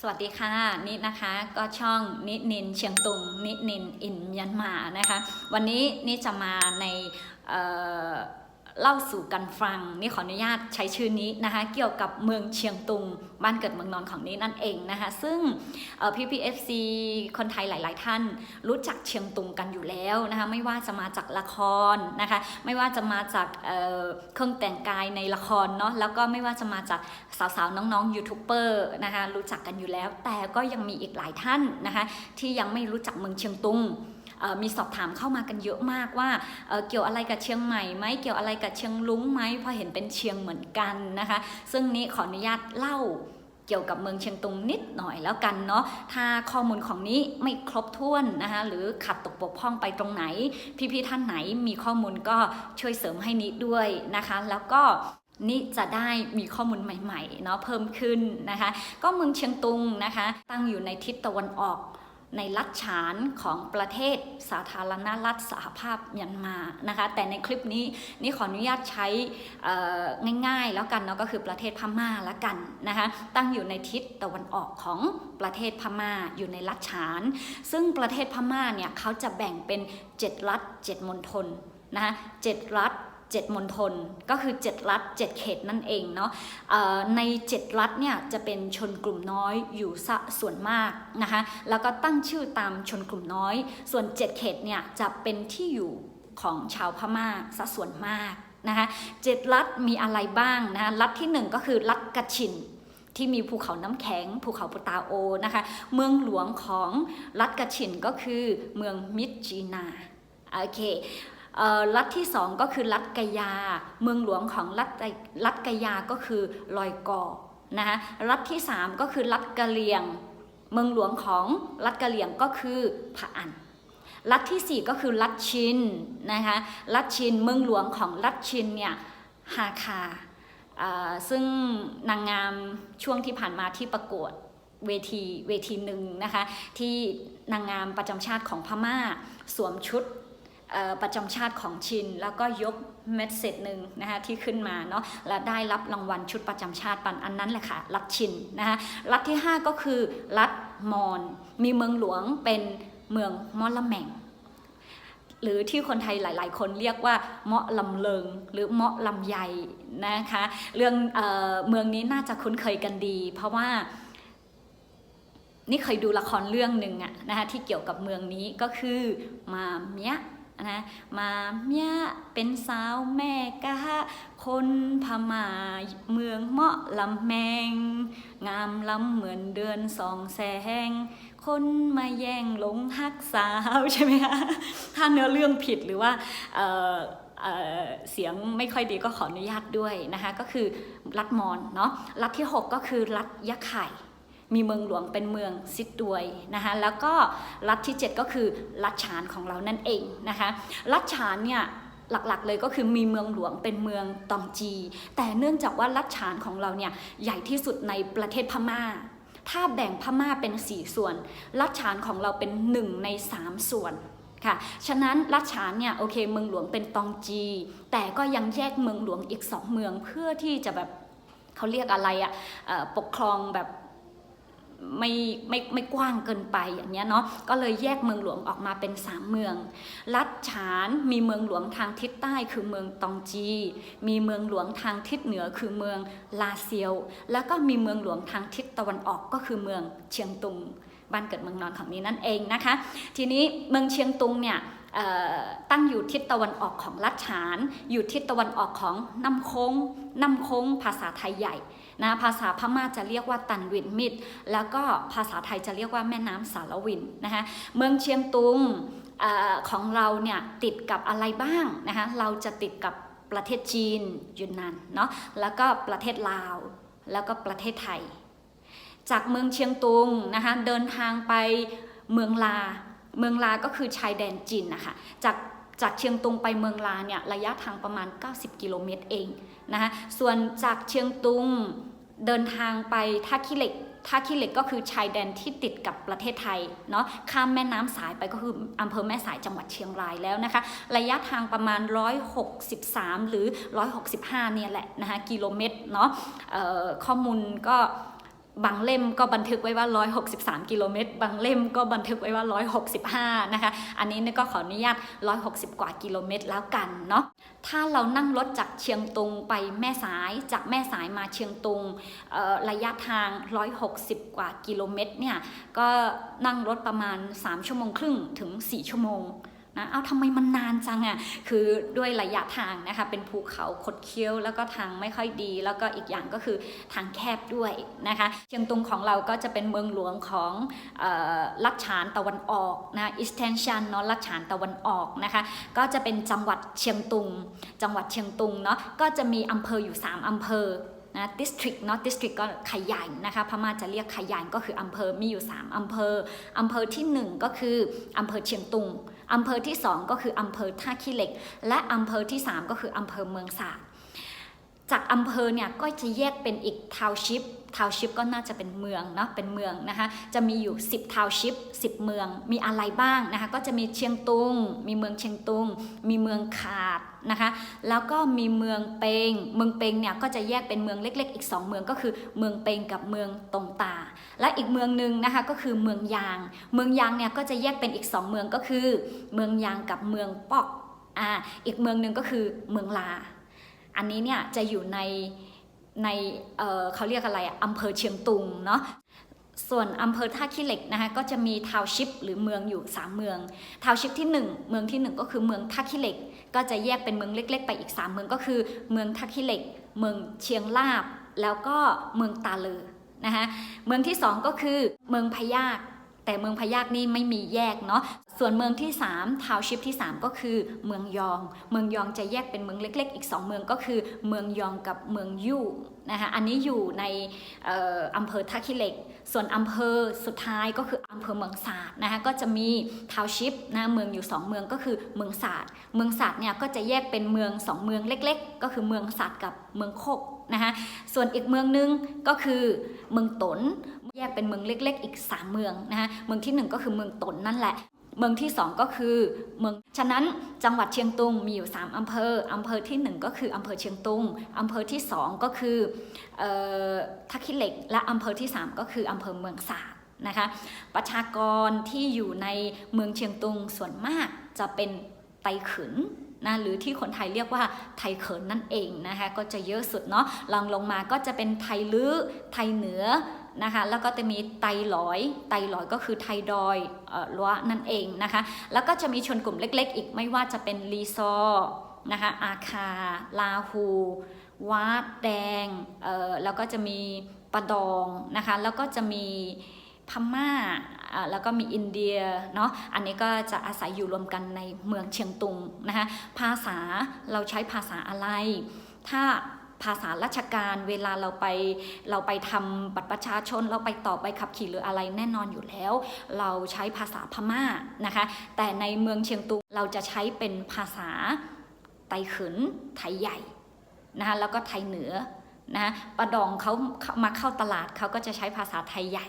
สวัสดีค่ะนิดนะคะก็ช่องนิดนินเชียงตุงนิดนินอินยันมานะคะ วันนี้นิดจะมาใน เล่าสู่กันฟังนี่ขออนุญาตใช้ชื่อนี้นะคะเกี่ยวกับเมืองเชียงตุง บ้านเกิดเมืองนอนของนี้นั่นเองนะคะซึ่งพี่พีเอฟซีคนไทยหลาย ๆ ท่าน รู้จักเชียงตุงกันอยู่แล้วนะคะไม่ว่าจะมาจากละครนะคะไม่ว่าจะมาจากเเครื่องแต่งกายในละครเนาะแล้วก็ไม่ว่าจะมาจากสาว ๆ น้อง ๆ ยูทูบเบอร์นะคะรู้จักกันอยู่แล้ว แต่ก็ยังมีอีกหลายท่านนะคะที่ยังไม่รู้จักเมืองเชียงตุง มีสอบถามเข้ามากันเยอะมากว่าเเกี่ยวอะไรกับเชียงใหม่ไหมเกี่ยวอะไรกับเชียงลุงไหมพราะเห็นเป็นเชียงเหมือนกันนะคะ ซึ่งนี้ขออนุญาตเล่าเกี่ยวกับเมืองเชียงตุงนิดหน่อยแล้วกันเนาะ ถ้าข้อมูลของนี้ไม่ครบถ้วนนะคะหรือขัดตกบกพร่องไปตรงไหน พี่ๆท่านไหนมีข้อมูลก็ช่วยเสริมให้นิดด้วยนะคะ แล้วก็นี่จะได้มีข้อมูลใหม่ๆเนาะเพิ่มขึ้นนะคะ ก็เมืองเชียงตุงนะคะ ตั้งอยู่ในทิศตะวันออก ในรัฐฉานของประเทศสาธารณรัฐสหภาพเมียนมานะคะ แต่ในคลิปนี้นี่ขออนุญาตใช้ง่ายๆ แล้วกันเนาะก็คือประเทศพม่าละกันนะคะตั้งอยู่ในทิศตะวันออกของประเทศพม่าอยู่ในรัฐฉาน ซึ่งประเทศพม่าเนี่ยเขาจะแบ่งเป็น 7 รัฐ 7มณฑลนะคะเจ็ดรัฐ 7มณฑลก็คือ 7 รัฐ 7 เขตนั่นเองเนาะใน 7 รัฐเนี่ยจะเป็นชนกลุ่มน้อยอยู่ส่วนมากนะคะแล้วก็ตั้งชื่อตามชนกลุ่มน้อย ส่วน 7 เขตเนี่ยจะเป็นที่อยู่ของชาวพม่าซะส่วนมากนะคะเจ็ดรัฐมีอะไรบ้างนะคะรัฐที่ 1 ก็คือรัฐกะชินที่มีภูเขาน้ำแข็ง ภูเขาปตาโอนะคะ เมืองหลวงของรัฐกะชินก็คือเมืองมิจีนา โอเค รัฐที่สองก็คือรัฐกยา เมืองหลวงของรัฐรัฐกยาก็คือลอยกอนะคะรัฐที่สามก็คือรัฐกะเหลียง เมืองหลวงของรัฐกะเหลียงก็คือผะอันรัฐที่สี่ก็คือรัฐชินนะคะรัฐชินเมืองหลวงของรัฐชินเนี่ยฮาคาซึ่งนางงามช่วงที่ผ่านมาที่ประกวดเวทีเวทีหนึ่งนะคะที่นางงามประจำชาติของพม่าสวมชุด ประจำชาติของชิน แล้วก็ยกเม็ดเศษหนึ่งนะคะที่ขึ้นมาเนาะและได้รับรางวัลชุดประจำชาติปันอันนั้นแหละค่ะรัฐชินนะคะรัฐที่ 5 ก็คือรัฐมอญมีเมืองหลวงเป็นเมืองมอละแมงหรือที่คนไทยหลาย ๆ คนเรียกว่าเมาะลำเลิงหรือเมาะลำไยนะคะเรื่องเออเมืองนี้น่าจะคุ้นเคยกันดี เพราะว่านี่เคยดูละครเรื่องหนึ่งอะนะคะที่เกี่ยวกับเมืองนี้ก็คือมาเมีย นะมาเมียเป็นสาวแม่กะคนพม่าเมืองเมาะลำแมง งามลำเหมือนเดือนสองแสง คนมาแย่งหลงฮักสาวใช่ไหมคะถ้าเนื้อเรื่องผิดหรือว่าเเเสียงไม่ค่อยดีก็ขออนุญาตด้วยนะคะ ก็คือรัฐมอญเนาะรัฐที่ 6 ก็คือรัฐยะไข่ มีเมืองหลวงเป็นเมืองซิดดวยนะคะแล้วก็รัฐที่ 7 ก็คือรัฐฉานของเรานั่นเองนะคะรัฐฉานเนี่ยหลักๆเลยก็คือมีเมืองหลวงเป็นเมืองตองจี แต่เนื่องจากว่ารัฐฉานของเราเนี่ยใหญ่ที่สุดในประเทศพม่า ถ้าแบ่งพม่าเป็น 4 ส่วน รัฐฉานของเราเป็น 1 ใน 3 ส่วนค่ะ ฉะนั้นรัฐฉานเนี่ยโอเคเมืองหลวงเป็นตองจี แต่ก็ยังแยกเมืองหลวงอีก2เมืองเพื่อที่จะแบบเขาเรียกอะไรอะ่ะปกครองแบบ ไม่ไม่ไม่กว้างเกินไปอย่างเงี้ยเนาะก็เลยแยกเมืองหลวงออกมาเป็น 3 เมืองรัฐฉานมีเมืองหลวงทางทิศใต้คือเมืองตองจี มีเมืองหลวงทางทิศเหนือคือเมืองลาเซียว แล้วก็มีเมืองหลวงทางทิศตะวันออกก็คือเมืองเชียงตุงบ้านเกิดเมืองนอนของนี้นั่นเองนะคะ ทีนี้เมืองเชียงตุงเนี่ยตั้งอยู่ทิศตะวันออกของรัฐฉาน อยู่ทิศตะวันออกของน้ำโค้งน้ำโค้งภาษาไทยใหญ่ นะภาษาพม่าจะเรียกว่าตันวินมิดแล้วก็ภาษาไทยจะเรียกว่าแม่น้ำสารวินนะคะเมืองเชียงตุงอของเราเนี่ยติดกับอะไรบ้างนะคะเราจะติดกับประเทศจีนยุนนานเนาะแล้วก็ประเทศลาวแล้วก็ประเทศไทย จากเมืองเชียงตุงนะคะเดินทางไปเมืองลา เมืองลาก็คือชายแดนจีนนะคะจากจากเชียงตุงไปเมืองลาเนี่ยระยะทางประมาณ 90 กิโลเมตรเอง นะคะส่วนจากเชียงตุงเดินทางไปท่าขี้เหล็กท่าขี้เหล็กก็คือชายแดนที่ติดกับประเทศไทยเนาะข้ามแม่น้ำสายไปก็คืออำเภอแม่สายจังหวัดเชียงรายแล้วนะคะ ระยะทางประมาณ 163 หรือ 165 เนี่ยแหละนะคะกิโลเมตรเนาะข้อมูลก็ บางเล่มก็บันทึกไว้ว่า 163 กิโลเมตร บางเล่มก็บันทึกไว้ว่า 165 นะคะ อันนี้นี่ก็ขออนุญาต 160 กว่ากิโลเมตรแล้วกันเนาะ ถ้าเรานั่งรถจากเชียงตุงไปแม่สาย จากแม่สายมาเชียงตุง ระยะทาง 160 กว่ากิโลเมตรเนี่ย ก็นั่งรถประมาณ 3 ชั่วโมงครึ่งถึง 4 ชั่วโมง นะเอาทำไมมันนานจังอะ่ะคือด้วยระยะทางนะคะเป็นภูเขาคดเคี้ยวแล้วก็ทางไม่ค่อยดี แล้วก็อีกอย่างก็คือทางแคบด้วยนะคะเชียงตุงของเราก็จะเป็นเมืองหลวงของออลัดฉานตะวันออกนะอิสแทนชันเนาะลัดฉานตะวันออกนะคะก็จะเป็นจังหวัดเชียงตุง จังหวัดเชียงตุงเนาะก็จะมีอำเภออยู่ 3 อำเภอนะ district เนาะ district ก็ขยายนะคะพม่าจะเรียกขยายก็คืออำเภอมีอยู่ 3 อำเภออำเภอที่ 1 ก็คืออำเภอเชียงตุง อำเภอที่ 2 ก็คืออำเภอท่าขี้เหล็ก และอำเภอที่ 3 ก็คืออำเภอเมืองสาจากอำเภอเนี่ยก็จะแยกเป็นอีกทาวชิป ทาวชิปก็น่าจะเป็นเมืองเนาะเป็นเมืองนะคะจะมีอยู่ 10ทาวชิป10 เมืองมีอะไรบ้างนะคะก็จะมีเชียงตุง มีเมืองเชียงตุง มีเมืองขาดนะคะแล้วก็มีเมืองเปง เมืองเปงเนี่ยก็จะแยกเป็นเมืองเล็ก ๆ อีก 2 เมืองก็คือเมืองเปงกับเมืองตงตา และอีกเมืองหนึ่งนะคะก็คือเมืองยาง เมืองยางเนี่ยก็จะแยกเป็นอีก 2 เมืองก็คือ เมืองยางกับเมืองปอกอ่าอีกเมืองหนึ่งก็คือเมืองลา อันนี้เนี่ยจะอยู่ใน ในเเขาเรียกอะไรอะอำเภอเชียงตุงเนาะส่วนอำเภอท่าขี้เหล็กนะคะก็จะมีทาวชิปหรือเมืองอยู่ 3 เมือง ทาวชิปที่ 1 เมืองที่ 1 ก็คือเมืองท่าขี้เหล็ก ก็จะแยกเป็นเมืองเล็ก ๆ ไปอีก 3 เมืองก็คือ เมืองท่าขี้เหล็ก เมืองเชียงลาบ แล้วก็เมืองตาเลอนะคะเมืองที่ 2 ก็คือเมืองพยาก แต่เมืองพะยากนี่ไม่มีแยกเนาะส่วนเมืองที่3ทาวชิปที่ 3 ก็คือเมืองยอง เมืองยองจะแยกเป็นเมืองเล็ก ๆ อีก 2 เมืองก็คือ เมืองยองกับเมืองยู่นะคะอันนี้อยู่ในอออำเภอท่าขี้เหล็ก ส่วนอำเภอสุดท้ายก็คืออำเภอเมืองศาสตร์นะคะก็จะมีทาวชิปนะเมืองอยู่ 2 เมืองก็คือเมืองศาสตร์เมืองศาสตร์เนี่ยก็จะแยกเป็นเมือง 2 เมืองเล็ก ๆ ก็คือเมืองศาสตร์กับเมืองโคก นะคะส่วนอีกเมืองนึงก็คือเมืองตนแยกเป็นเมืองเล็ก ๆ อีก 3 เมืองนะคะเมืองที่ 1 ก็คือเมืองตนนั่นแหละ เมืองที่ 2 ก็คือเมืองฉะนั้นจังหวัดเชียงตุงมีอยู่ 3อำเภออำเภอที่ 1 ก็คืออำเภอเชียงตุงอำเภอที่ 2 ก็คือทักขิเหล็ก และอำเภอที่ 3 ก็คืออำเภอเมืองสาบนะคะประชากรที่อยู่ในเมืองเชียงตุงส่วนมากจะเป็นไตขืน นะหรือที่คนไทยเรียกว่าไทยเขินนั่นเองนะคะก็จะเยอะสุดเนาะลองลงมาก็จะเป็นไทยลื้อไทยเหนือนะคะแล้วก็จะมีไตหลอย ไตหลอยก็คือไทยดอยลัวนั่นเองนะคะแล้วก็จะมีชนกลุ่มเล็ก ๆ อีกไม่ว่าจะเป็นลีซอนะคะอาคา ลาฮูวาดแดงแล้วก็จะมีปะดองนะคะแล้วก็จะมี พม่าอ่าแล้วก็มีอินเดียเนาะอันนี้ก็จะอาศัยอยู่รวมกันในเมืองเชียงตุงนะคะภาษาเราใช้ภาษาอะไร ถ้าภาษาราชการเวลาเราไปเราไปทำบัตรประชาชน เราไปต่อไปขับขี่หรืออะไรแน่นอนอยู่แล้ว เราใช้ภาษาพม่านะคะ แต่ในเมืองเชียงตุงเราจะใช้เป็นภาษาไตเขินไทยใหญ่นะคะแล้วก็ไทยเหนือนะคะปะดองเขามาเข้าตลาดเขาก็จะใช้ภาษาไทยใหญ่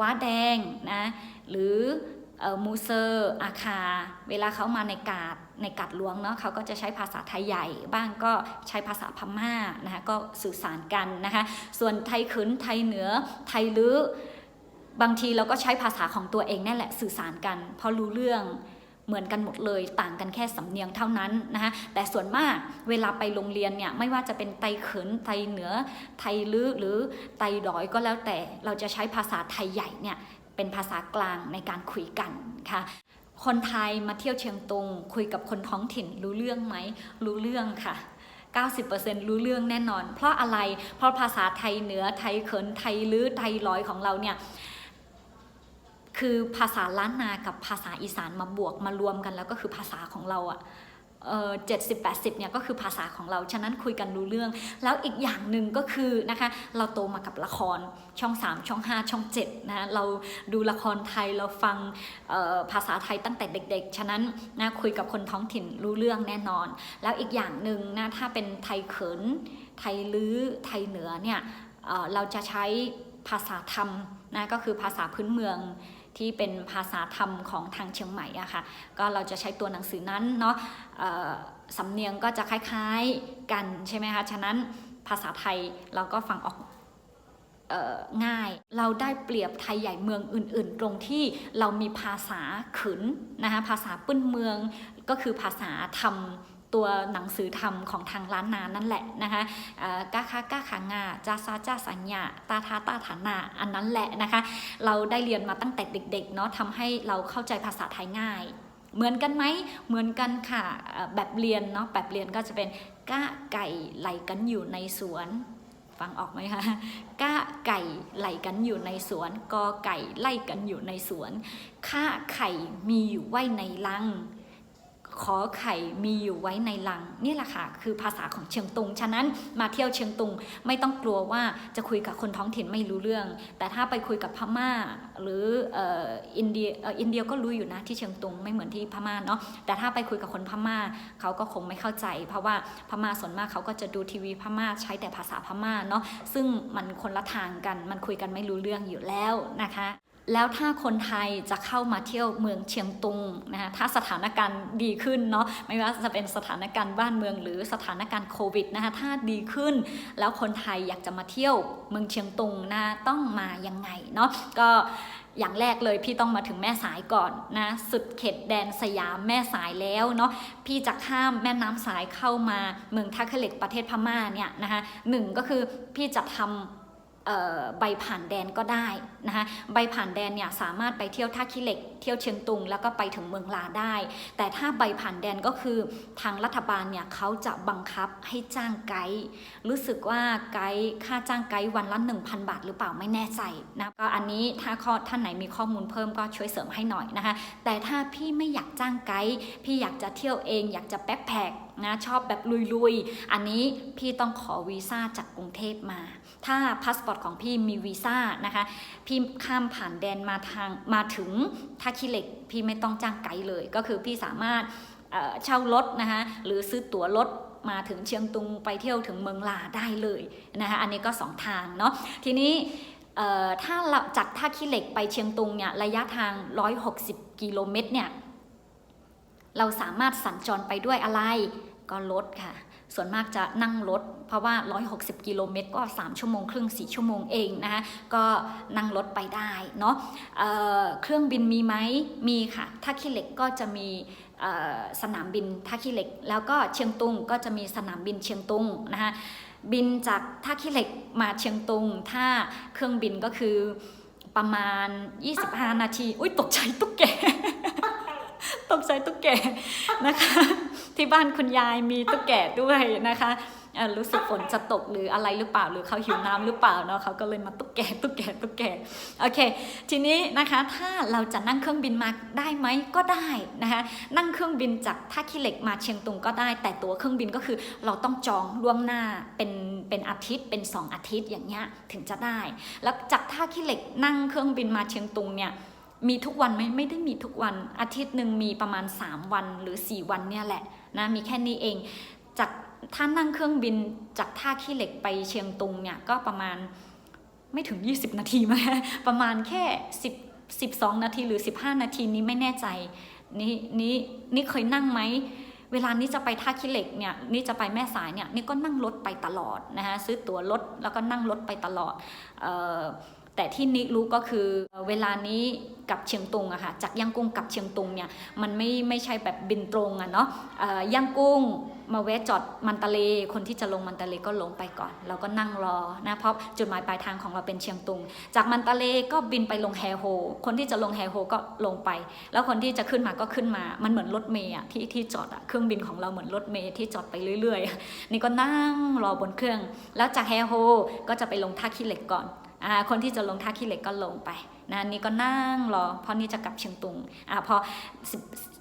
ว้าแดงนะหรืออมูเซอร์อาคา เวลาเขามาในกาดในกาดหลวงเนาะเขาก็จะใช้ภาษาไทยใหญ่ บ้างก็ใช้ภาษาพม่านะคะก็สื่อสารกันนะคะส่วนไทยขืนไทยเหนือไทยลื้อบางทีเราก็ใช้ภาษาของตัวเองนั่นแหละสื่อสารกัน เพราะรู้เรื่อง เหมือนกันหมดเลยต่างกันแค่สำเนียงเท่านั้นนะคะแต่ส่วนมากเวลาไปโรงเรียนเนี่ยไม่ว่าจะเป็นไตเขินไทยเหนือไทยลื้อหรือไตดอยก็แล้วแต่เราจะใช้ภาษาไทยใหญ่เนี่ยเป็นภาษากลางในการคุยกันค่ะคนไทยมาเที่ยวเชียงตุง คุยกับคนท้องถิ่นรู้เรื่องไหมรู้เรื่องค่ะ 90%รู้เรื่องแน่นอน เพราะอะไรเพราะภาษาไทยเหนือไทยเขินไทยลื้อไทยร้อยของเราเนี่ย คือภาษาล้านนากับภาษาอีสานมาบวกมารวมกันแล้วก็คือภาษาของเราอะเจ็ดสิบแปดสิบเนี่ยก็คือภาษาของเรา ฉะนั้นคุยกันรู้เรื่อง แล้วอีกอย่างหนึ่งก็คือนะคะเราโตมากับละครช่อง 3 ช่อง 5 ช่อง7นะเราดูละครไทยเราฟังภาษาไทยตั้งแต่เด็ก ๆ ฉะนั้นนะคุยกับคนท้องถิ่นรู้เรื่องแน่นอน แล้วอีกอย่างหนึ่งนะถ้าเป็นไทยเขิน ไทยลื้อไทยเหนือเนี่ยเเราจะใช้ภาษาธรรมนะก็คือภาษาพื้นเมือง ที่เป็นภาษาธรรมของทางเชียงใหม่อะค่ะก็เราจะใช้ตัวหนังสือนั้นเนาะสำเนียงก็จะคล้ายๆกันใช่ไหมคะ ฉะนั้นภาษาไทยเราก็ฟังออกออง่าย เราได้เปรียบไทยใหญ่เมืองอื่น ๆ ตรงที่เรามีภาษาขืนนะคะภาษาปื้นเมืองก็คือภาษาธรรม ตัวหนังสือธรรมของทางล้านนานั่นแหละนะคะเอ่อกาคากาขางาจาซาจาสัญญาตาทาตาฐานาอันนั้นแหละนะคะ เราได้เรียนมาตั้งแต่เด็กๆเนาะทำให้เราเข้าใจภาษาไทยง่าย เหมือนกันไหมเหมือนกันค่ะแบบเรียนเนาะแบบเรียนก็จะเป็นก้าไก่ไหลกันอยู่ในสวนฟังออกไหมคะก้าไก่ไหลกันอยู่ในสวนกอไก่ไล่กันอยู่ในสวนข้าไข่มีอยู่ไว้ในลัง ขอไข่มีอยู่ไว้ในลังนี่แหละค่ะ คือภาษาของเชียงตุง ฉะนั้นมาเที่ยวเชียงตุงไม่ต้องกลัวว่าจะคุยกับคนท้องถิ่นไม่รู้เรื่อง แต่ถ้าไปคุยกับพม่า หรืออ,อินเดียอินเดียก็รู้อยู่นะที่เชียงตุงไม่เหมือนที่พม่าเนาะแต่ถ้าไปคุยกับคนพม่าเขาก็คงไม่เข้าใจ เพราะว่าพม่าส่วนมากเขาก็จะดูทีวีพม่าใช้แต่ภาษาพม่าเนาะซึ่งมันคนละทางกันมันคุยกันไม่รู้เรื่องอยู่แล้วนะคะ แล้วถ้าคนไทยจะเข้ามาเที่ยวเมืองเชียงตุงนะคะถ้าสถานการณ์ดีขึ้นเนาะไม่ว่าจะเป็นสถานการณ์บ้านเมืองหรือสถานการณ์โควิดนะคะถ้าดีขึ้น แล้วคนไทยอยากจะมาเที่ยวเมืองเชียงตุงนะต้องมายังไงเนาะก็อย่างแรกเลยพี่ต้องมาถึงแม่สายก่อนนะสุดเขตแดนสยามแม่สายแล้วเนาะพี่จะข้ามแม่น้ำสายเข้ามาเมืองท่าเหล็กประเทศพม่าเนี่ยนะคะหนึ่งก็คือพี่จะทำเอ่อ ใบผ่านแดนก็ได้นะคะใบผ่านแดนเนี่ยสามารถไปเที่ยวท่าขี้เหล็ก เที่ยวเชียงตุง แล้วก็ไปถึงเมืองลาได้ แต่ถ้าใบผ่านแดนก็คือทางรัฐบาลเนี่ยเขาจะบังคับให้จ้างไกด์รู้สึกว่าไกด์ค่าจ้างไกด์วันละ1,000 บาทหรือเปล่าไม่แน่ใจนะก็อันนี้ถ้าข้อท่านไหนมีข้อมูลเพิ่มก็ช่วยเสริมให้หน่อยนะคะแต่ถ้าพี่ไม่อยากจ้างไกด์พี่อยากจะเที่ยวเอง อยากจะแบ็คแพคนะชอบแบบลุยๆ อันนี้พี่ต้องขอวีซ่าจากกรุงเทพมา ถ้าพาสปอร์ตของพี่มีวีซ่านะคะ พี่ข้ามผ่านแดนมาทางมาถึงท่าขี้เหล็ก พี่ไม่ต้องจ้างไกด์เลย ก็คือพี่สามารถเช่ารถนะคะหรือซื้อตั๋วรถมาถึงเชียงตุงไปเที่ยวถึงเมืองลาได้เลยนะคะอันนี้ก็สองทางเนาะทีนี้ถ้าเราจากท่าขี้เหล็กไปเชียงตุงเนี่ยระยะทาง 160 กิโลเมตรเนี่ยเราสามารถสัญจรไปด้วยอะไรก็รถค่ะ ส่วนมากจะนั่งรถ เพราะว่า 160 กิโลเมตรก็ 3 ชั่วโมงครึ่ง 4 ชั่วโมงเองนะคะก็นั่งรถไปได้เนาะเเครื่องบินมีไหมมีค่ะท่าขี้เหล็กก็จะมีสนามบินท่าขี้เหล็ก แล้วก็เชียงตุงก็จะมีสนามบินเชียงตุงนะคะบินจากท่าขี้เหล็กมาเชียงตุง ถ้าเครื่องบินก็คือประมาณ 25 นาที อุ้ยตกใจตุ๊กแก ตกใจตุ๊กแกนะคะ ที่บ้านคุณยายมีตุ๊กแกด้วยนะคะเอ่อรู้สึกฝนจะตกหรืออะไรหรือเปล่าหรือเขาหิวน้ำหรือเปล่าเนาะเขาก็เลยมาตุ๊กแกตุ๊กแกตุ๊กแกโอเค ทีนี้นะคะถ้าเราจะนั่งเครื่องบินมาได้ไหมก็ได้นะคะนั่งเครื่องบินจากท่าขี้เหล็กมาเชียงตุงก็ได้ แต่ตั๋วเครื่องบินก็คือเราต้องจองล่วงหน้าเป็นเป็นอาทิตย์เป็น 2 อาทิตย์อย่างเงี้ยถึงจะได้ แล้วจากท่าขี้เหล็กนั่งเครื่องบินมาเชียงตุงเนี่ย มีทุกวันไหมไม่ได้มีทุกวันอาทิตย์หนึ่งมีประมาณ 3 วันหรือ 4 วันเนี่ยแหละนะมีแค่นี้เองจากถ้านั่งเครื่องบินจากท่าขี้เหล็กไปเชียงตุงเนี่ยก็ประมาณไม่ถึง 20 นาทีมั้งประมาณแค่ 10 12 นาทีหรือ 15 นาทีนี้ไม่แน่ใจนี่นี่นี่เคยนั่งไหมเวลานี้จะไปท่าขี้เหล็กเนี่ยนี่จะไปแม่สายเนี่ยนี่ก็นั่งรถไปตลอดนะคะซื้อตั๋วรถแล้วก็นั่งรถไปตลอดเออ แต่ที่นิรู้ก็คือเวลานี้กับเชียงตุงอะค่ะจากย่างกุ้งกับเชียงตุงเนี่ยมันไม่ไม่ใช่แบบบินตรงอะเนาะย่างกุ้งมาแวะจอดมันตะเล คนที่จะลงมันตะเลก็ลงไปก่อน เราก็นั่งรอนะเพราะจุดหมายปลายทางของเราเป็นเชียงตุง จากมันตะเลก็บินไปลงแฮโฮ คนที่จะลงแฮโฮก็ลงไป แล้วคนที่จะขึ้นมาก็ขึ้นมา มันเหมือนรถเมย์อะที่ที่จอดอะเครื่องบินของเราเหมือนรถเมย์ที่จอดไปเรื่อย ๆ นี่ก็นั่งรอบนเครื่อง แล้วจากแฮโฮก็จะไปลงท่าขี้เหล็กก่อน คนที่จะลงท่าขี้เหล็กก็ลงไปนะนี่ก็นั่งรอเพราะนี่จะกลับเชียงตุงอ่าพอ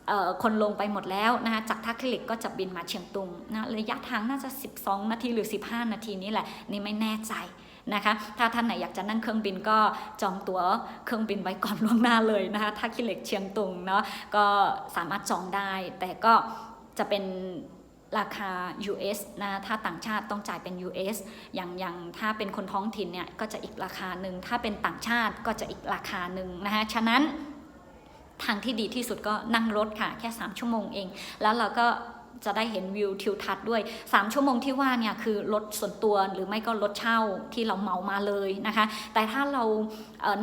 อคนลงไปหมดแล้วนะคะจากท่าขี้เหล็กก็จะบินมาเชียงตุงนะระยะทางน่าจะ 12 นาทีหรือ 15 นาทีนี่แหละนี่ไม่แน่ใจนะคะถ้าท่านไหนอยากจะนั่งเครื่องบินก็จองตั๋วเครื่องบินไว้ก่อนล่วงหน้าเลยนะคะท่าขี้เหล็กเชียงตุงเนาะก็สามารถจองได้แต่ก็จะเป็น ราคา US นะถ้าต่างชาติต้องจ่ายเป็น US อย่างอย่างถ้าเป็นคนท้องถิ่นเนี่ยก็จะอีกราคาหนึ่งถ้าเป็นต่างชาติก็จะอีกราคาหนึ่งนะคะฉะนั้นทางที่ดีที่สุดก็นั่งรถค่ะ แค่ 3 ชั่วโมงเอง แล้วเราก็ จะได้เห็นวิวทิวทัศน์ด้วย 3 ชั่วโมงที่ว่าเนี่ยคือรถส่วนตัวหรือไม่ก็รถเช่าที่เราเหมามาเลยนะคะ แต่ถ้าเรา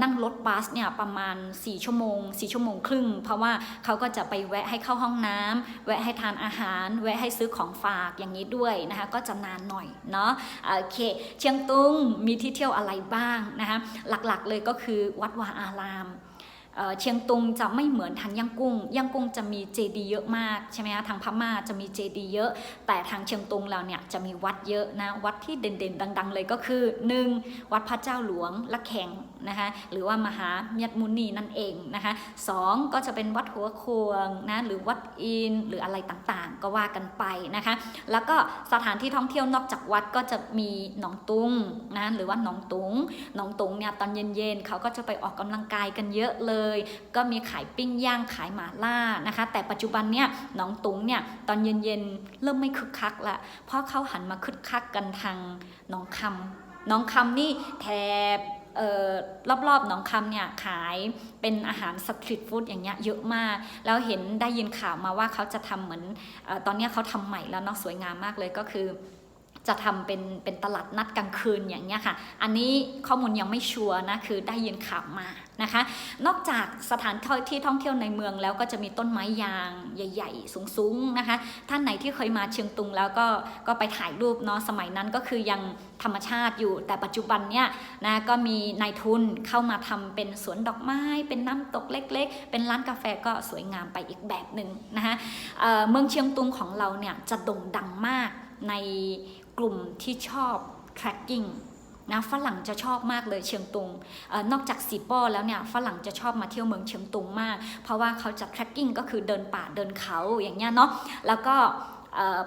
นั่งรถบัสเนี่ยประมาณ 4 ชั่วโมง 4 ชั่วโมงครึ่ง เพราะว่าเขาก็จะไปแวะให้เข้าห้องน้ำแวะให้ทานอาหาร แวะให้ซื้อของฝากอย่างนี้ด้วยนะคะ ก็จะนานหน่อยเนาะโอเค เชียงตุงมีที่เที่ยวอะไรบ้างนะคะหลักๆเลยก็คือวัดวาอาราม เชียงตุงจะไม่เหมือนทางย่างกุ้ง ย่างกุ้งจะมีเจดีย์เยอะมากใช่ไหมคะทางพม่าจะมีเจดีย์เยอะ แต่ทางเชียงตุงเราเนี่ยจะมีวัดเยอะนะ วัดที่เด่นๆ ดัง ๆ เลยก็คือ 1. วัดพระเจ้าหลวงละแข่งนะคะ หรือว่ามหาเมียดมุนีนั่นเองนะคะสองก็จะเป็นวัดหัวควงนะ หรือวัดอินหรืออะไรต่างๆ ก็ว่ากันไปนะคะ แล้วก็สถานที่ท่องเที่ยวนอกจากวัดก็จะมีหนองตุงนะ หรือว่าหนองตุง หนองตุงเนี่ยตอนเย็นๆเขาก็จะไปออกกำลังกายกันเยอะเลยก็มีขายปิ้งย่างขายหมาล่านะคะ แต่ปัจจุบันเนี่ยหนองตุงเนี่ยตอนเย็นๆเริ่มไม่คึกคักละเพราะเขาหันมาคึกคักกันทางหนองคำหนองคำนี่แถบออรอบๆหนองคำเนี่ยขายเป็นอาหารสตรีทฟู้ดอย่างเงี้ยเยอะมาก แล้วเห็นได้ยินข่าวมาว่าเขาจะทำเหมือนออตอนนี้เขาทำใหม่แล้วเนาะสวยงามมากเลยก็คือ จะทำเป็นเป็นตลาดนัดกลางคืนอย่างเงี้ยค่ะ อันนี้ข้อมูลยังไม่ชัวร์นะคือได้ยินข่าวมานะคะ นอกจากสถานที่ท่องเที่ยวในเมืองแล้วก็จะมีต้นไม้ยางใหญ่ ๆ สูงๆนะคะ ท่านไหนที่เคยมาเชียงตุงแล้วก็ก็ไปถ่ายรูปเนาะสมัยนั้นก็คือยังธรรมชาติอยู่ แต่ปัจจุบันเนี่ยนะก็มีนายทุนเข้ามาทำเป็นสวนดอกไม้ เป็นน้ำตกเล็ก ๆ เป็นร้านกาแฟก็สวยงามไปอีกแบบหนึ่งนะคะเเมืองเชียงตุงของเราเนี่ยจะโด่งดังมากใน กลุ่มที่ชอบ tracking นะฝรั่งจะชอบมากเลยเชียงตุงอนอกจากสีป้อแล้วเนี่ยฝรั่งจะชอบมาเที่ยวเมืองเชียงตุงมาก เพราะว่าเขาจะ tracking ก็คือเดินป่าเดินเขาอย่างเงี้ยเนาะแล้วก็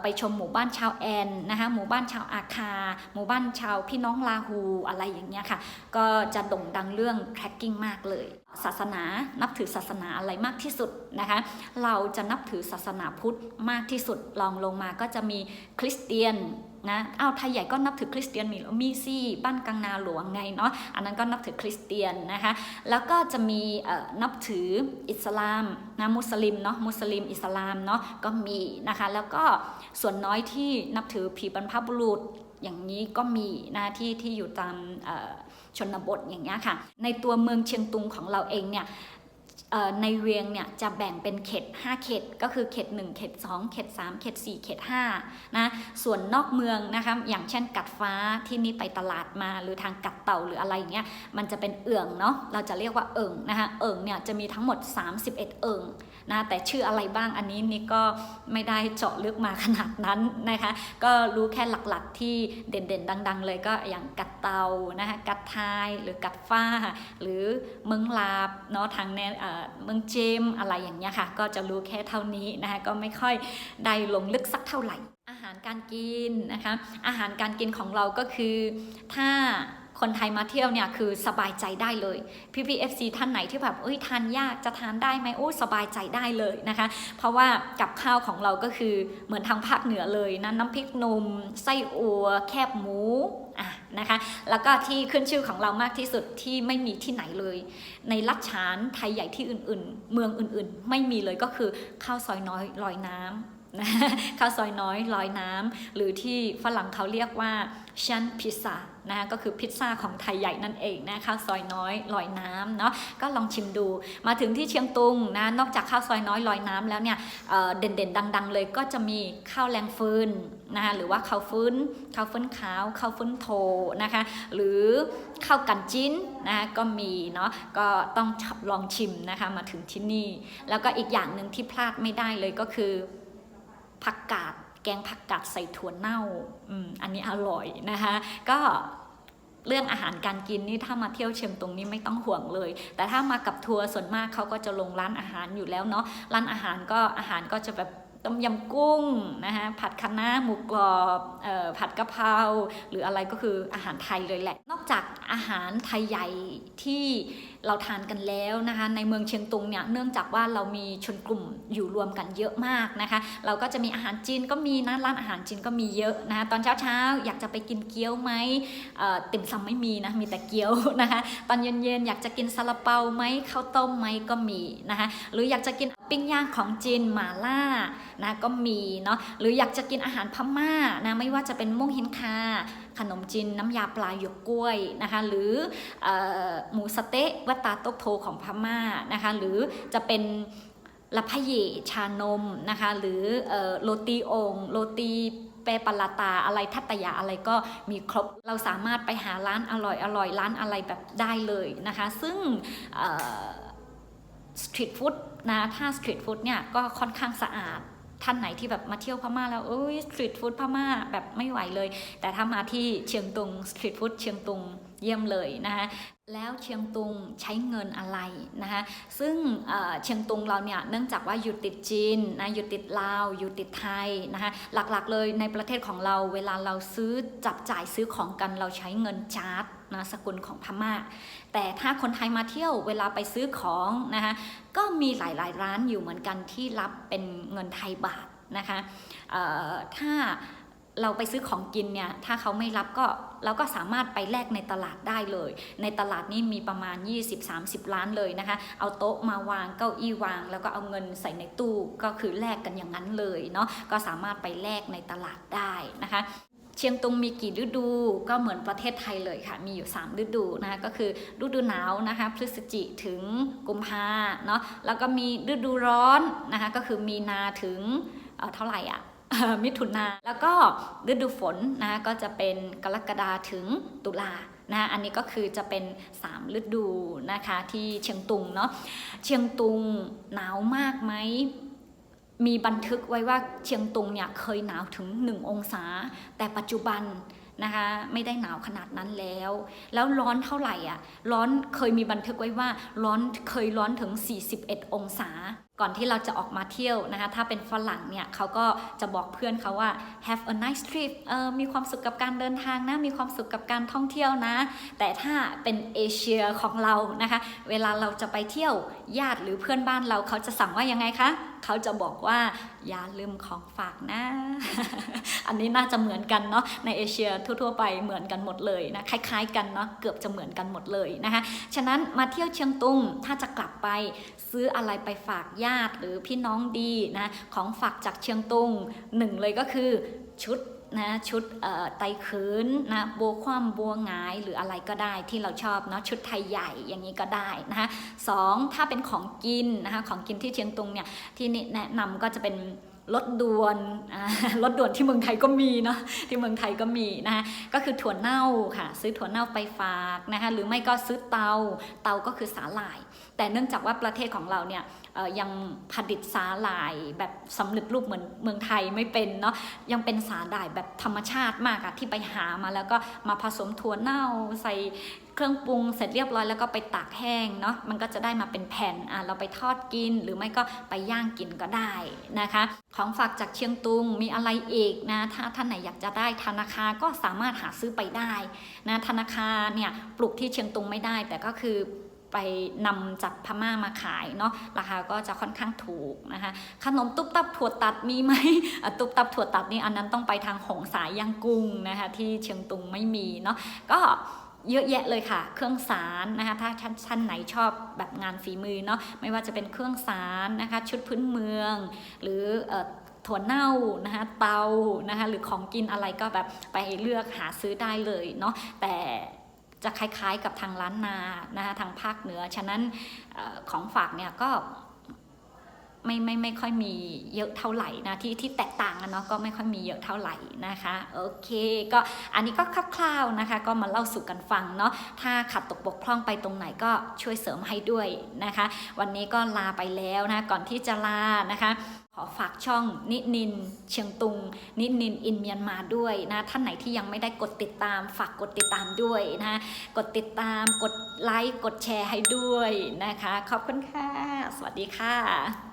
ไปชมหมู่บ้านชาวแอนนะคะหมู่บ้านชาวอาคา หมู่บ้านชาวพี่น้องลาฮูอะไรอย่างเงี้ยค่ะ ก็จะด่งดังเรื่อง tracking มากเลย ศาสนานับถือศาสนาอะไรมากที่สุดนะคะ เราจะนับถือศาสนาพุทธมากที่สุดลองลงมาก็จะมีคริสเตียน นะอ้าวไทยใหญ่ก็นับถือคริสเตียนมีเหรอมีสิบ้านกลางนาหลวงไงเนาะอันนั้นก็นับถือคริสเตียนนะคะแล้วก็จะมีนับถืออิสลามนะมุสลิมเนาะมุสลิมอิสลามเนาะก็มีนะคะแล้วก็ส่วนน้อยที่นับถือผีบรรพบุรุษอย่างนี้ก็มีนะที่ที่อยู่ตามชนบทอย่างเงี้ยค่ะ ในตัวเมืองเชียงตุงของเราเองเนี่ย ในเวียงเนี่ยจะแบ่งเป็นเขต 5 เขต ก็คือเขต 1 เขต 2 เขต 3 เขต 4 เขต5นะส่วนนอกเมืองนะคะอย่างเช่นกัดฟ้าที่นี่ไปตลาดมาหรือทางกัดเต่าหรืออะไรอย่างเงี้ยมันจะเป็นเอื่องเนาะเราจะเรียกว่าเอิงนะคะเอิงเนี่ยจะมีทั้งหมด 31 เอิง นะแต่ชื่ออะไรบ้างอันนี้นี่ก็ไม่ได้เจาะลึกมาขนาดนั้นนะคะ ก็รู้แค่หลักๆที่เด่นๆ ดัง ๆ เลยก็อย่างกัดเตานะคะกัดทายหรือกัดฟ้า หรือเมืองลาบเนาะทางแนวเอ่อเมืองเจมอะไรอย่างเงี้ยค่ะ ก็จะรู้แค่เท่านี้นะคะก็ไม่ค่อยได้ลงลึกสักเท่าไหร่ อาหารการกินนะคะอาหารการกินของเราก็คือถ้า คนไทยมาเที่ยวเนี่ยคือสบายใจได้เลยพี่พีเอฟซีท่านไหนที่แบบเอ้ยทานยากจะทานได้ไหมโอ้สบายใจได้เลยนะคะ เพราะว่ากับข้าวของเราก็คือเหมือนทางภาคเหนือเลยนะน้ำพริกนมไส้อัว แคบหมูอะนะคะแล้วก็ที่ขึ้นชื่อของเรามากที่สุดที่ไม่มีที่ไหนเลย ในลัดฉานไทยใหญ่ที่อื่นๆ เมืองอื่นๆ ไม่มีเลยก็คือข้าวซอยน้อยลอยน้ำนะข้าวซอยน้อยลอยน้ำหรือที่ฝรั่งเขาเรียกว่าชันพิซซ่า นะก็คือพิซซ่าของไทยใหญ่นั่นเองนะข้าวซอยน้อยลอยน้ำเนาะก็ลองชิมดูมาถึงที่เชียงตุงนะนอกจากข้าวซอยน้อยลอยน้ำแล้วเนี่ยเอ่อเด่นๆ ดัง ๆ เลยก็จะมีข้าวแรงฟืนนะคะหรือว่าข้าวฟื้นข้าวฟื้นขาวข้าวฟื้นโทนะคะหรือข้าวกันจิ้นนะคะก็มีเนาะก็ต้องลองชิมนะคะมาถึงที่นี่ แล้วก็อีกอย่างหนึ่งที่พลาดไม่ได้เลยก็คือผักกาด แกงผักกาดใส่ถั่วเน่าอืมอันนี้อร่อยนะคะ ก็เรื่องอาหารการกินนี่ถ้ามาเที่ยวเชียงตุงนี่ไม่ต้องห่วงเลย แต่ถ้ามากับทัวร์ส่วนมากเขาก็จะลงร้านอาหารอยู่แล้วเนาะร้านอาหารก็อาหารก็จะแบบต้มยำกุ้งนะคะผัดคะน้าหมูกรอบออผัดกะเพราหรืออะไรก็คืออาหารไทยเลยแหละ นอกจากอาหารไทยใหญ่ที่ เราทานกันแล้วนะคะในเมืองเชียงตุงเนี่ยเนื่องจากว่าเรามีชนกลุ่มอยู่รวมกันเยอะมากนะคะ เราก็จะมีอาหารจีนก็มีนะร้านอาหารจีนก็มีเยอะนะคะตอนเช้าเช้าๆอยากจะไปกินเกี๊ยวไหมเติ่มซำไม่มีนะมีแต่เกี๊ยวนะคะ ตอนเย็นๆอยากจะกินซาลาเปาไหมข้าวต้มไหมก็มีนะคะหรืออยากจะกินปิ้งย่างของจีนหม่าล่านะก็มีเนาะหรืออยากจะกินอาหารพม่านะไม่ว่าจะเป็นม่วงหินคา ขนมจีนน้ำยาปลาหยวกกล้วยนะคะหรืออหมูสเต๊ะวัตตาโต๊กโทของพม่านะคะหรือจะเป็นละพะเยชานมนะคะหรืออโรตีองโรตีเปปาลาตาอะไรทัตยาอะไรก็มีครบ เราสามารถไปหาร้านอร่อยอร่อยร้านอะไรแบบได้เลยนะคะ ซึ่งสตรีทฟู้ดนะถ้าสตรีทฟู้ดเนี่ยก็ค่อนข้างสะอาด ท่านไหนที่แบบมาเที่ยวพม่าแล้วเอ้ยสตรีทฟู้ดพม่าแบบไม่ไหวเลย แต่ถ้ามาที่เชียงตุงสตรีทฟู้ดเชียงตุงเยี่ยมเลยนะคะแล้วเชียงตุงใช้เงินอะไรนะคะซึ่งเชียงตุงเราเนี่ยเนื่องจากว่าอยู่ติดจีนนะอยู่ติดลาวอยู่ติดไทยนะคะหลักๆเลยในประเทศของเราเวลาเราซื้อจับจ่ายซื้อของกันเราใช้เงินจาร์ด นะสกุลของพม่า แต่ถ้าคนไทยมาเที่ยวเวลาไปซื้อของนะคะก็มีหลายๆร้านอยู่เหมือนกันที่รับเป็นเงินไทยบาทนะคะถ้าเราไปซื้อของกินเนี่ยถ้าเขาไม่รับก็เราก็สามารถไปแลกในตลาดได้เลย ในตลาดนี้มีประมาณ 20-30 ล้านเลยนะคะ เอาโต๊ะมาวางเก้าอี้วาง แล้วก็เอาเงินใส่ในตู้ก็คือแลกกันอย่างนั้นเลยเนาะก็สามารถไปแลกในตลาดได้นะคะ เชียงตุงมีกี่ฤดูก็เหมือนประเทศไทยเลยค่ะ มีอยู่ 3 ฤดูนะคะก็คือฤดูหนาวนะคะพฤศจิถึงกุมภาเนาะแล้วก็มีฤดูร้อนนะคะก็คือมีนาถึงเอ่อเท่าไหร่อะมิถุนาแล้วก็ฤดูฝนนะคะก็จะเป็นกรกฎาถึงตุลานะอันนี้ก็คือจะเป็น 3 ฤดูนะคะที่เชียงตุงเนาะเชียงตุงหนาวมากไหม มีบันทึกไว้ว่าเชียงตุงเนี่ยเคยหนาวถึง 1 องศา แต่ปัจจุบันนะคะไม่ได้หนาวขนาดนั้นแล้ว แล้วร้อนเท่าไหร่อะร้อนเคยมีบันทึกไว้ว่าร้อนเคยร้อนถึง 41 องศา ก่อนที่เราจะออกมาเที่ยวนะคะถ้าเป็นฝรั่งเนี่ยเขาก็จะบอกเพื่อนเขาว่า have a nice trip เออมีความสุขกับการเดินทางนะมีความสุขกับการท่องเที่ยวนะ แต่ถ้าเป็นเอเชียของเรานะคะ เวลาเราจะไปเที่ยวญาติหรือเพื่อนบ้านเราเขาจะสั่งว่ายังไงคะ เขาจะบอกว่าอย่าลืมของฝากนะ อันนี้น่าจะเหมือนกันเนาะในเอเชียทั่ว ๆ ไปเหมือนกันหมดเลยนะคล้ายๆกันเนาะเกือบจะเหมือนกันหมดเลยนะคะฉะนั้นมาเที่ยวเชียงตุงถ้าจะกลับไปซื้ออะไรไปฝากญาติหรือพี่น้องดีนะของฝากจากเชียงตุงหนึ่งเลยก็คือชุด นะชุดเอ่อไตรคืนนะบัวคว่ำบัวงายหรืออะไรก็ได้ที่เราชอบเนาะชุดไทยใหญ่อย่างนี้ก็ได้นะคะสองถ้าเป็นของกินนะคะของกินที่เชียงตุงเนี่ยที่นี่แนะนำก็จะเป็นรถด่วนรถด่วนที่เมืองไทยก็มีเนาะที่เมืองไทยก็มีนะคะก็คือถั่วเน่าค่ะ ซื้อถั่วเน่าไปฝากนะคะหรือไม่ก็ซื้อเตาเตาก็คือสาหร่าย แต่เนื่องจากว่าประเทศของเราเนี่ยยังผลิตสาหร่ายแบบสำเร็จรูปเหมือนเมืองไทยไม่เป็นเนาะยังเป็นสาหร่ายแบบธรรมชาติมากอะที่ไปหามาแล้วก็มาผสมถั่วเน่าใส่เครื่องปรุงเสร็จเรียบร้อยแล้วก็ไปตากแห้งเนาะมันก็จะได้มาเป็นแผ่นอะเราไปทอดกินหรือไม่ก็ไปย่างกินก็ได้นะคะ ของฝากจากเชียงตุงมีอะไรอีกนะถ้าท่านไหนอยากจะได้ธนาคารก็สามารถหาซื้อไปได้นะธนาคารเนี่ยปลูกที่เชียงตุงไม่ได้แต่ก็คือ ไปนำจากพม่ามาขายเนาะราคาก็จะค่อนข้างถูกนะคะขนมตุ๊บตับถั่วตัดมีไหมตุ๊บตับถั่วตัดนี่อันนั้นต้องไปทางหงสายย่างกุ้งนะคะที่เชียงตุงไม่มีเนาะก็เยอะแยะเลยค่ะ เครื่องสารนะคะถ้าท่านท่านไหนชอบแบบงานฝีมือเนาะไม่ว่าจะเป็นเครื่องสารนะคะชุดพื้นเมือง หรืออถั่วเน่านะคะเตานะคะหรือของกินอะไรก็แบบไปเลือกหาซื้อได้เลยเนาะแต่ จะคล้ายๆกับทางร้านนานะคะทางภาคเหนือ ฉะนั้นออของฝากเนี่ยก็ไม่ไม่ไม่ค่อยมีเยอะเท่าไหร่นะที่ที่แตกต่างกันเนาะก็ไม่ค่อยมีเยอะเท่าไหร่นะคะโอเค ก็อันนี้ก็คร่าวๆนะคะ ก็มาเล่าสู่กันฟังเนาะถ้าขัดตกบกพร่องไปตรงไหนก็ช่วยเสริมให้ด้วยนะคะ วันนี้ก็ลาไปแล้วนะก่อนที่จะลานะคะ ขอฝากช่องนินิน เชียงตุง นินินอินเมียนมาด้วยนะท่านไหนที่ยังไม่ได้กดติดตาม ฝากกดติดตามด้วยนะกดติดตามกดไลค์กดแชร์ให้ด้วยนะคะ ขอบคุณค่ะ สวัสดีค่ะ